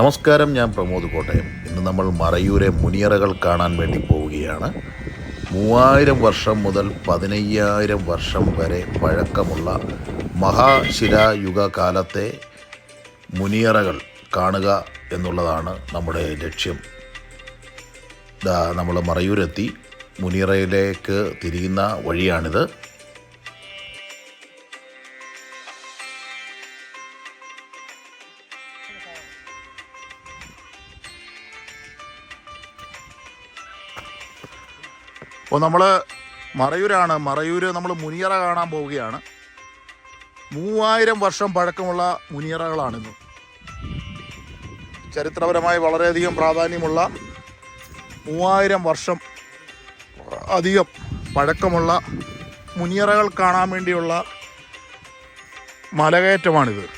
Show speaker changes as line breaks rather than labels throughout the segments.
നമസ്കാരം ഞാൻ പ്രമോദ് കോട്ടയം. ഇന്ന് നമ്മൾ മറയൂരെ മുനിയറകൾ കാണാൻ വേണ്ടി പോവുകയാണ്. മൂവായിരം വർഷം മുതൽ പതിനയ്യായിരം വർഷം വരെ പഴക്കമുള്ള മഹാശിലായുഗ കാലത്തെ മുനിയറകൾ കാണുക എന്നുള്ളതാണ് നമ്മുടെ ലക്ഷ്യം. നമ്മൾ മറയൂരെത്തി. മുനിയറയിലേക്ക് തിരിയുന്ന വഴിയാണിത്. അപ്പോൾ നമ്മൾ മറയൂരാണ്. മറയൂർ നമ്മൾ മുനിയറ കാണാൻ പോവുകയാണ്. മൂവായിരം വർഷം പഴക്കമുള്ള മുനിയറകളാണിന്ന്. ചരിത്രപരമായി വളരെയധികം പ്രാധാന്യമുള്ള മൂവായിരം വർഷം അധികം പഴക്കമുള്ള മുനിയറകൾ കാണാൻ വേണ്ടിയുള്ള മലകയറ്റമാണിത്.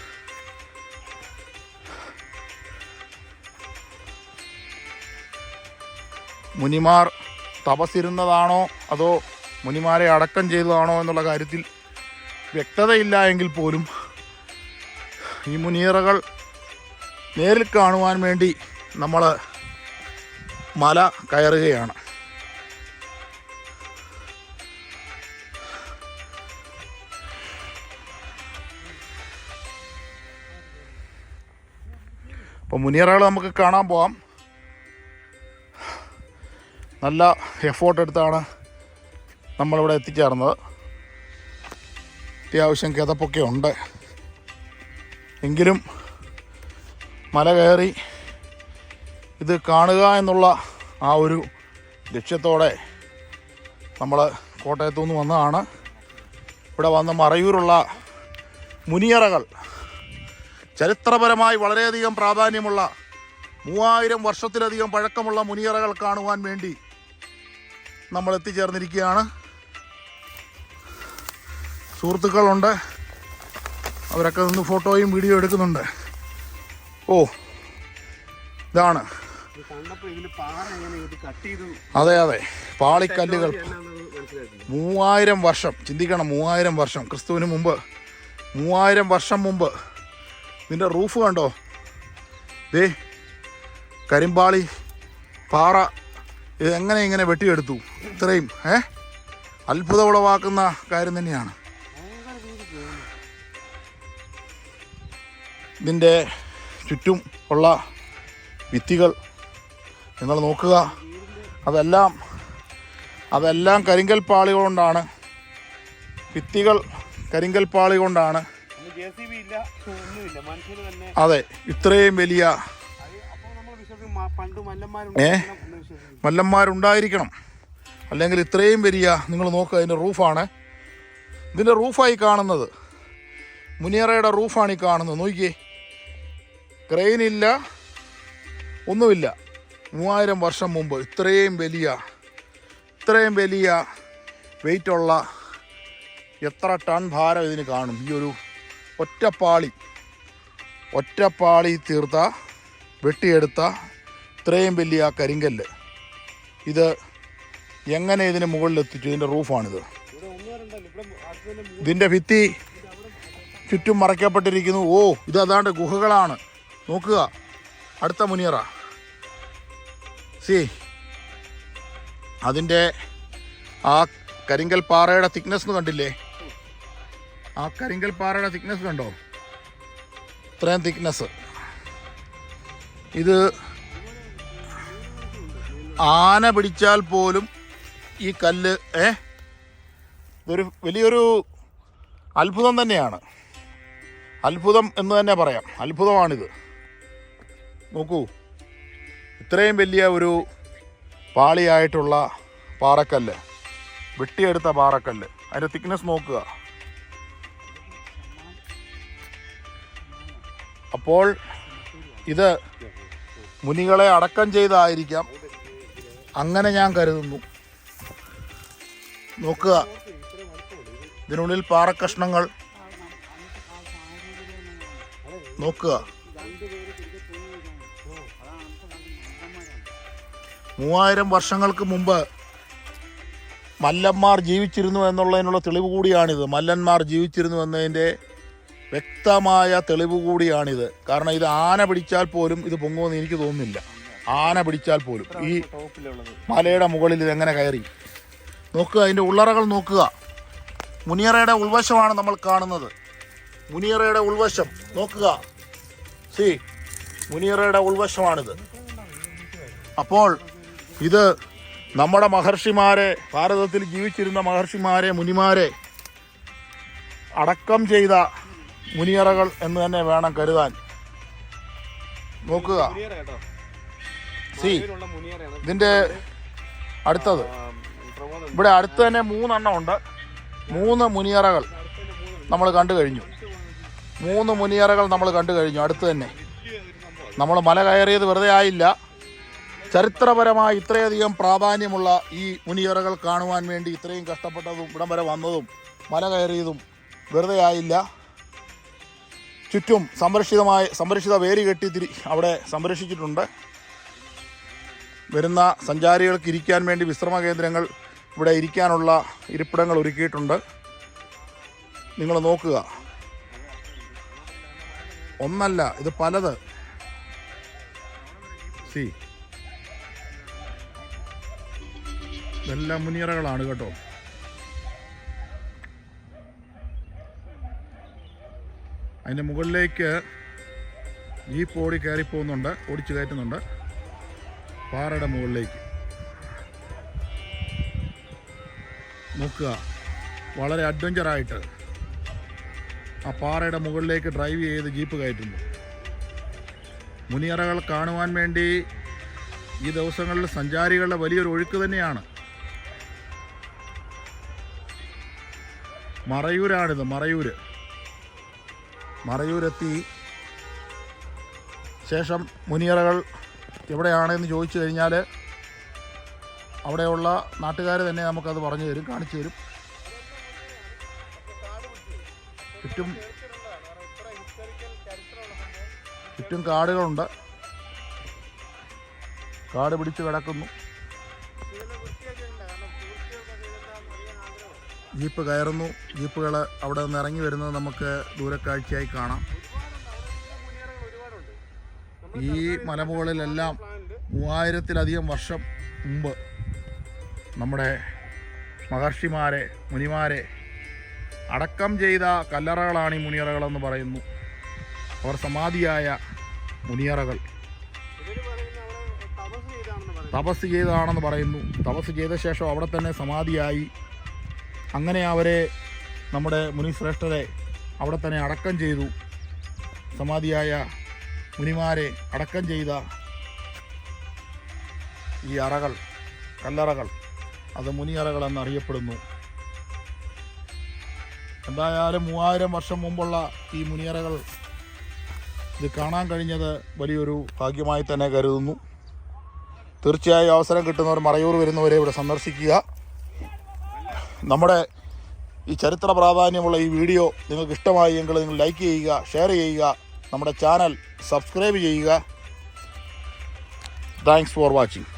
മുനിമാർ തപസ്സിരുന്നതാണോ? അതോ മുനിമാരെ അടക്കം ചെയ്തതാണോ എന്നുള്ള കാര്യത്തിൽ വ്യക്തതയില്ല എങ്കിൽ പോലും ഈ മുനീറകൾ നേരിൽ കാണുവാൻ വേണ്ടി നമ്മൾ മല കയറുകയാണ്. അപ്പോൾ മുനിയറകൾ നമുക്ക് കാണാൻ പോവാം. നല്ല എഫോർട്ട് എടുത്താണ് നമ്മളിവിടെ എത്തിച്ചേർന്നത്. അത്യാവശ്യം കിതപ്പൊക്കെ ഉണ്ട്. എങ്കിലും മല കയറി ഇത് കാണുക എന്നുള്ള ആ ഒരു ലക്ഷ്യത്തോടെ നമ്മൾ കോട്ടയത്തു നിന്ന് വന്നതാണ്. ഇവിടെ വന്ന് മറയൂരുള്ള മുനിയറകൾ ചരിത്രപരമായി വളരെയധികം പ്രാധാന്യമുള്ള മൂവായിരം വർഷത്തിലധികം പഴക്കമുള്ള മുനിയറകൾ കാണുവാൻ വേണ്ടി നമ്മൾ എത്തിച്ചേർന്നിരിക്കുകയാണ് സുഹൃത്തുക്കളുണ്ട്. അവരൊക്കെ നിന്ന് ഫോട്ടോയും വീഡിയോ എടുക്കുന്നുണ്ട്. ഓ ഇതാണ്. അതെ അതെ. പാളിക്കല്ലുകൾ. മൂവായിരം വർഷം ചിന്തിക്കണം മൂവായിരം വർഷം. ക്രിസ്തുവിന് മുമ്പ് മൂവായിരം വർഷം മുമ്പ്. ഇതിന്റെ റൂഫ് കണ്ടോ? ദേ കരിമ്പാളി പാറ എങ്ങനെ ഇങ്ങനെ വെട്ടിയെടുത്തു? ഇത്രയും ഏ? അത്ഭുതം ഉളവാക്കുന്ന കാര്യം തന്നെയാണ്. ഇതിന്റെ ചുറ്റും ഉള്ള ഭിത്തികൾ നിങ്ങൾ നോക്കുക. അതെല്ലാം അതെല്ലാം കരിങ്കൽ പാളി കൊണ്ടാണ്. ഭിത്തികൾ കരിങ്കൽ പാളി കൊണ്ടാണ്. അതെ ഇത്രയും വലിയ ഏ? മല്ലന്മാരുണ്ടായിരിക്കണം. അല്ലെങ്കിൽ ഇത്രയും വലിയ നിങ്ങൾ നോക്കുക അതിന്റെ റൂഫാണ്. ഇതിന്റെ റൂഫായി കാണുന്നത്. മുനിയറയുടെ റൂഫാണ് ഈ കാണുന്നത്. നോക്കിയേ. ക്രെയിനില്ല ഒന്നുമില്ല. മൂവായിരം വർഷം മുമ്പ് ഇത്രയും വലിയ ഇത്രയും വലിയ വെയിറ്റുള്ള എത്ര ടൺ ഭാരം ഇതിന് കാണും? ഈ ഒരു ഒറ്റപ്പാളി ഒറ്റപ്പാളി തീർത്ത വെട്ടിയെടുത്ത ഇത്രയും വലിയ കരിങ്കല്ല്. ഇത് എങ്ങനെ ഇതിന് മുകളിൽ എത്തിച്ചു ഇതിന്റെ റൂഫാണിത് ഇതിന്റെ ഭിത്തി ചുറ്റും മറയ്ക്കപ്പെട്ടിരിക്കുന്നു. ഓ ഇത് അതാണ്ട് ഗുഹകളാണ്. നോക്കുക. അടുത്ത മുനിയറ സി. അതിന്റെ ആ കരിങ്കൽ പാറയുടെ തിക്നെസ് കണ്ടില്ലേ? ആ കരിങ്കൽ പാറയുടെ തിക്നെസ് കണ്ടോ? ഇത്രയും തിക്നെസ് ഇത് ആന പിടിച്ചാൽ പോലും ഈ കല്ല് ഏ? ഇതൊരു വലിയൊരു അത്ഭുതം തന്നെയാണ്. അത്ഭുതം എന്ന് തന്നെ പറയാം. അത്ഭുതമാണിത്. നോക്കൂ. ഇത്രയും വലിയ ഒരു പാളിയായിട്ടുള്ള പാറക്കല്ല്. വെട്ടിയെടുത്ത പാറക്കല്ല്. അതിന്റെ തിക്നെസ് നോക്കുക. അപ്പോൾ ഇത് മുനികളെ അടക്കം ചെയ്തായിരിക്കാം. അങ്ങനെ ഞാൻ കരുതുന്നു. നോക്കുക. ഇതിനുള്ളിൽ പാറക്കഷ്ണങ്ങൾ. നോക്കുക. മൂവായിരം വർഷങ്ങൾക്ക് മുമ്പ് മല്ലന്മാർ ജീവിച്ചിരുന്നു എന്നുള്ളതിനുള്ള തെളിവ് കൂടിയാണിത്. മല്ലന്മാർ ജീവിച്ചിരുന്നു എന്നതിന്റെ വ്യക്തമായ തെളിവ് കൂടിയാണിത്. കാരണം ഇത് ആന പിടിച്ചാൽ പോലും ഇത് പൊങ്ങുമെന്ന് എനിക്ക് തോന്നുന്നില്ല. ആന പിടിച്ചാൽ പോലും. ഈ മലയുടെ മുകളിൽ ഇത് എങ്ങനെ കയറി? നോക്കുക അതിന്റെ ഉള്ളറകൾ നോക്കുക. മുനിയറയുടെ ഉൾവശമാണ് നമ്മൾ കാണുന്നത്. മുനിയറയുടെ ഉൾവശം നോക്കുക. സി മുനിയറയുടെ ഉൾവശമാണിത്. അപ്പോൾ ഇത് നമ്മുടെ മഹർഷിമാരെ ഭാരതത്തിൽ ജീവിച്ചിരുന്ന മഹർഷിമാരെ മുനിമാരെ അടക്കം ചെയ്ത മുനിയറകൾ എന്ന് തന്നെ വേണം കരുതാൻ. നോക്കുക. സി ഇതിന്റെ അടുത്തത്. ഇവിടെ അടുത്ത് തന്നെ മൂന്നെണ്ണം ഉണ്ട്. മൂന്ന് മുനിയറകൾ നമ്മൾ കണ്ടു കഴിഞ്ഞു. മൂന്ന് മുനിയറകൾ നമ്മൾ കണ്ടു കഴിഞ്ഞു അടുത്ത് തന്നെ. നമ്മൾ മല കയറിയത് വെറുതെ ആയില്ല. ചരിത്രപരമായി ഇത്രയധികം പ്രാധാന്യമുള്ള ഈ മുനിയറകൾ കാണുവാൻ വേണ്ടി ഇത്രയും കഷ്ടപ്പെട്ടതും ഇവിടം വരെ വന്നതും മല കയറിയതും വെറുതെ ആയില്ല. ചുറ്റും സംരക്ഷിതമായ സംരക്ഷിത വേലി കെട്ടി തിരി അവിടെ സംരക്ഷിച്ചിട്ടുണ്ട്. വരുന്ന സഞ്ചാരികൾക്ക് ഇരിക്കാൻ വേണ്ടി വിശ്രമ കേന്ദ്രങ്ങൾ ഇവിടെ ഇരിക്കാനുള്ള ഇരിപ്പിടങ്ങൾ ഒരുക്കിയിട്ടുണ്ട്. നിങ്ങൾ നോക്കുക. ഒന്നല്ല ഇത് പലത്. സി. ഇതെല്ലാം മുനിയറകളാണ് കേട്ടോ. അതിന്റെ മുകളിലേക്ക് ഈ പോടി കയറി പോകുന്നുണ്ട് ഓടിച്ചു കയറ്റുന്നുണ്ട്. പാറയുടെ മുകളിലേക്ക്. നോക്കുക. വളരെ അഡ്വഞ്ചറായിട്ട്. ആ പാറയുടെ മുകളിലേക്ക് ഡ്രൈവ് ചെയ്ത് ജീപ്പ് കയറ്റുന്നു. മുനിയറകൾ കാണുവാൻ വേണ്ടി ഈ ദിവസങ്ങളിൽ സഞ്ചാരികളുടെ വലിയൊരു ഒഴുക്ക് തന്നെയാണ്. മറയൂരാണിത് മറയൂര്. മറയൂരെത്തി. ശേഷം മുനിയറകൾ എവിടെയാണെന്ന് ചോദിച്ചു കഴിഞ്ഞാൽ അവിടെയുള്ള നാട്ടുകാർ തന്നെ നമുക്കത് പറഞ്ഞു തരും കാണിച്ചു തരും. ചുറ്റും ചുറ്റും കാടുകളുണ്ട്. കാട് പിടിച്ച് കിടക്കുന്നു. ജീപ്പ് കയറുന്നു. ജീപ്പുകൾ അവിടെ നിന്ന് ഇറങ്ങി വരുന്നത് നമുക്ക് ദൂരക്കാഴ്ചയായി കാണാം. ഈ മലമുകളിലെല്ലാം മൂവായിരത്തിലധികം വർഷം മുമ്പ് നമ്മുടെ മഹർഷിമാരെ മുനിമാരെ അടക്കം ചെയ്ത കല്ലറകളാണ് ഈ മുനിയറകളെന്ന് പറയുന്നു. അവർ സമാധിയായ മുനിയറകൾ.
തപസ്
ചെയ്തതാണെന്ന് പറയുന്നു. തപസ് ചെയ്ത ശേഷം അവിടെ തന്നെ സമാധിയായി. അങ്ങനെ അവരെ നമ്മുടെ മുനിശ്രേഷ്ഠരെ അവിടെ തന്നെ അടക്കം ചെയ്തു. സമാധിയായ മുനിമാരെ അടക്കം ചെയ്ത ഈ അറകൾ കല്ലറകൾ. അത് മുനിയറകളെന്നറിയപ്പെടുന്നു എന്തായാലും മൂവായിരം വർഷം മുമ്പുള്ള ഈ മുനിയറകൾ ഇത് കാണാൻ കഴിഞ്ഞത് വലിയൊരു ഭാഗ്യമായി തന്നെ കരുതുന്നു. തീർച്ചയായും അവസരം കിട്ടുന്നവർ മറയൂർ വരുന്നവരെ ഇവിടെ സന്ദർശിക്കുക. നമ്മുടെ ഈ ചരിത്ര പ്രാധാന്യമുള്ള ഈ വീഡിയോ നിങ്ങൾക്ക് ഇഷ്ടമായി എങ്കിൽ നിങ്ങൾ ലൈക്ക് ചെയ്യുക ഷെയർ ചെയ്യുക നമ്മുടെ ചാനൽ സബ്സ്ക്രൈബ് ചെയ്യുക. Thanks for watching.